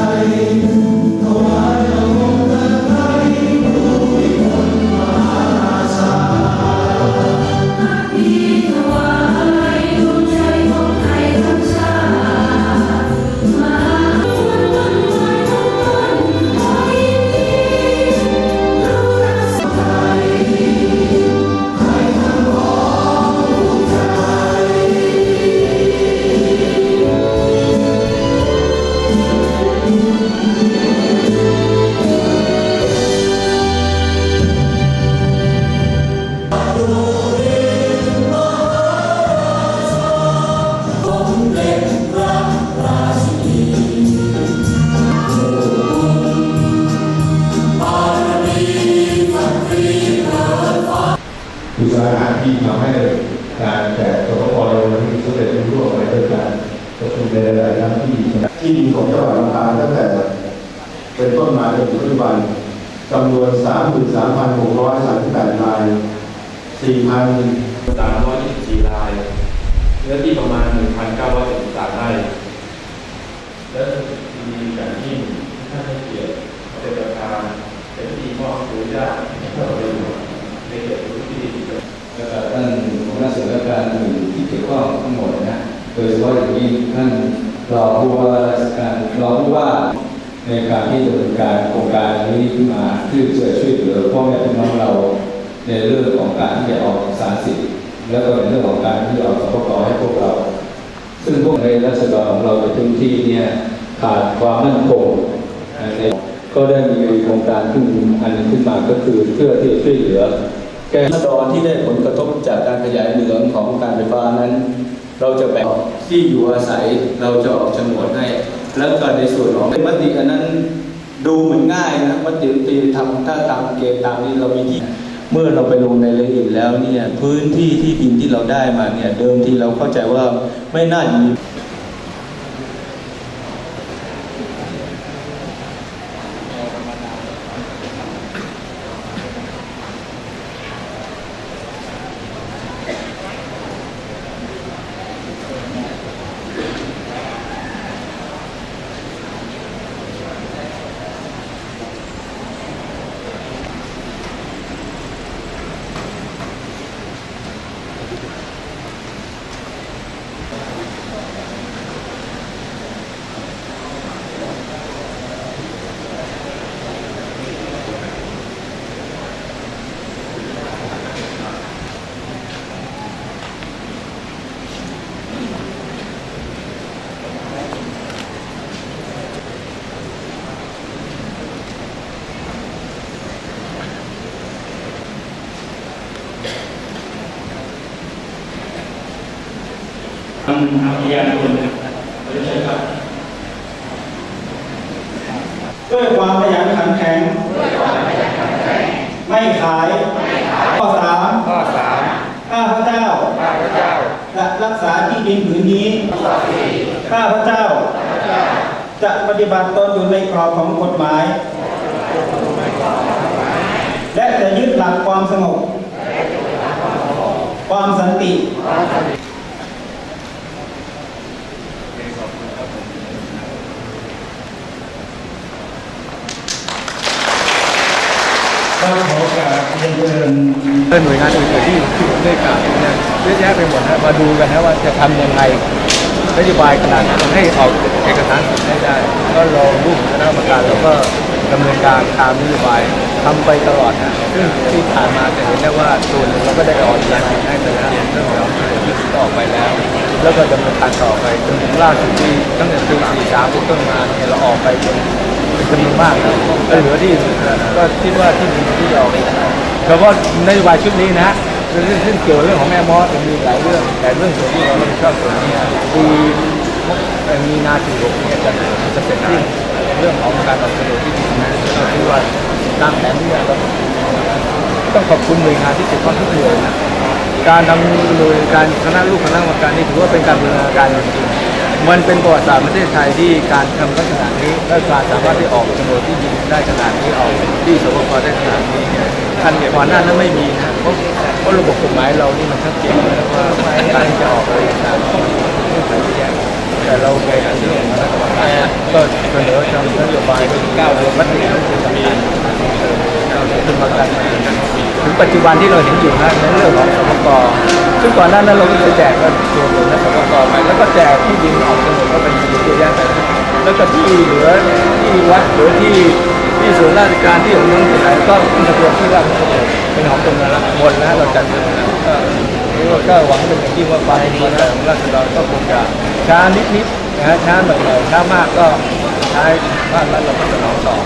time. อุตสาหะที่ทำให้การแจกสปปในวันนี้สำเร็จรุ่งเรืองไปด้วยการประชุมในหลายๆครั้งที่ที่ดินของจังหวัดลำปางตั้งแต่เป็นต้นมาจนถึงปัจจุบันจำนวน 33,638ราย4,324รายเนื้อที่ประมาณ 1,973ไร่ และมีการที่ท่านให้เกียรติเป็นประธานเป็นพิธีมอบอนุญาตให้เข้าไปอยู่ในเขตพื้นที่ แล้วก็ท่านหัวหน้าส่วนราชการ อื่นที่เกี่ยวข้องทั้งหมดนะโดยเฉพาะอย่างยิ่งท่านรองผู้ว่าราชการรองผู้ว่าในการที่ดำเนินการโครงการนี้ขึ้นมาที่จะช่วยเหลือพ่อแม่พี่น้องเรา ในเรื่องของการที่จะออกเอกสารสิทธิ์แล้วก็ในเรื่องของการที่จะออกสปกให้พวกเรา ซึ่งพวกในรัศดรของเราในพื้นที่เนี่ยขาดความมั่นคงก็ได้มีโครงการขึ้นอันนึงขึ้นมาก็คือเพื่อที่จะช่วยเหลือ แก้รัศดรที่ได้ผลกระทบจากการขยายเหมืองของการไฟฟ้านั้น เราจะแบ่งที่อยู่อาศัยเราจะออกโฉนดให้ แล้วก็ในส่วนของมติอันนั้นดูเหมือนง่ายนะมติตีทำถ้าตามเกณฑ์ตามนี้เรามีที่เมื่อเราไปลงในรายละเอียดแล้วเนี่ยพื้นที่ที่ดินที่เราได้มาเนี่ยเดิมที่เราเข้าใจว่าไม่น่าจะมี ทำอาญาคุณใช่ครับด้วยความขยันขันแข็ง ไม่ขายข้อสามข้อสามข้าพเจ้าข้าพเจ้าจะรักษาที่ดินผืนนี้ ข้าพเจ้า จะปฏิบัติตนอยู่ในกรอบของกฎหมาย และจะยึดหลักความสงบ ความสันติ ก็ขอการเรียนเชิญเหน่วยงานอื่นๆที่ที่ผมได้กล่าวเนี่ยเยอะแยะไปหมดนะมาดูกันนะว่าจะทำยังไงนโยบายขนาดนั้นให้ออกเอกสารสิทธิ์ให้ได้ ก็รอรูปคณะกรรมการแล้วก็ดำเนินการตามนโยบายทำไปตลอดนะซึ่งที่ผ่านมาจะเห็นได้ว่าส่วนหนึ่งเราก็ได้ออกเอกสารสิทธิ์ให้ไปแล้วเรื่องของที่ออกไปแล้ว แล้วก็ดำเนินการต่อไปจนถึงล่าสุดที่ตั้งแต่ปี43เป็นต้นมาเนี่ยเราออกไปจน เป็นจำนวนมากนะก็เหลือที่ก็คิดว่าที่มีที่ออกแต่ว่านโยบายชุดนี้นะเรื่องซึ่งเกี่ยวกับเรื่องของแม่มอสมีหลายเรื่องแต่เรื่องส่วนที่เรารับผิดชอบส่วนนี้ปีมีนาทีหกเนี่ยจะจะเสร็จสิ้นเรื่องของการออกโฉนดที่ดินนะก็คิดว่าตามแผนที่เราต้องขอบคุณหน่วยงานที่เกี่ยวข้องทุกหน่วยนะการทำหน่วยการคณะลูกคณะกรรมการนี่ถือว่าเป็นการบูรณาการจริง มันเป็นประวัติศาสตร์ประเทศไทยที่การทำลักษณะนี้และการสามารถที่ออกโฉนดที่ดินได้ขนาดนี้ออกที่สปปได้ขนาดนี้เนี่ยทันก่อนหน้านั้นไม่มีนะเพราะเพราะระบบกฎหมายเรานี่มันชัดเจนแล้วว่าการที่จะออกอกสารต้องมีเงื่อนไขเยอะแยะแต่เราไปหาเรื่องของคณะกรรมการก็เสนอทำนโยบายเป็นก้าวเดือนมติก็คือสำคัญขึ้นมากันถึงปัจจุบันที่เราเห็นอยู่นะในเรื่องของสปกซึ่งก่อนหน้านั้นเราก็จะแจกกันส่วนหนึ่งนะสปกไปแล้วก็แจกที่ดินก็เป็นเยอะแยะไป กับที่เหลือที่วัดหรือที่ที่ส่วนราชการที่ของเมืองที่ไหนก็ขึ้นทะเบียนที่ว่าเป็นของตรงนั้นละหมดนะเราจัดเป็นนะก็นี่ก็หวังเป็นอย่างยิ่งว่าความดีนะของราชการก็คงจะช้านิดๆนะช้าหน่อยๆช้ามากก็ใช้บ้านนั้นเราก็จะนองสอง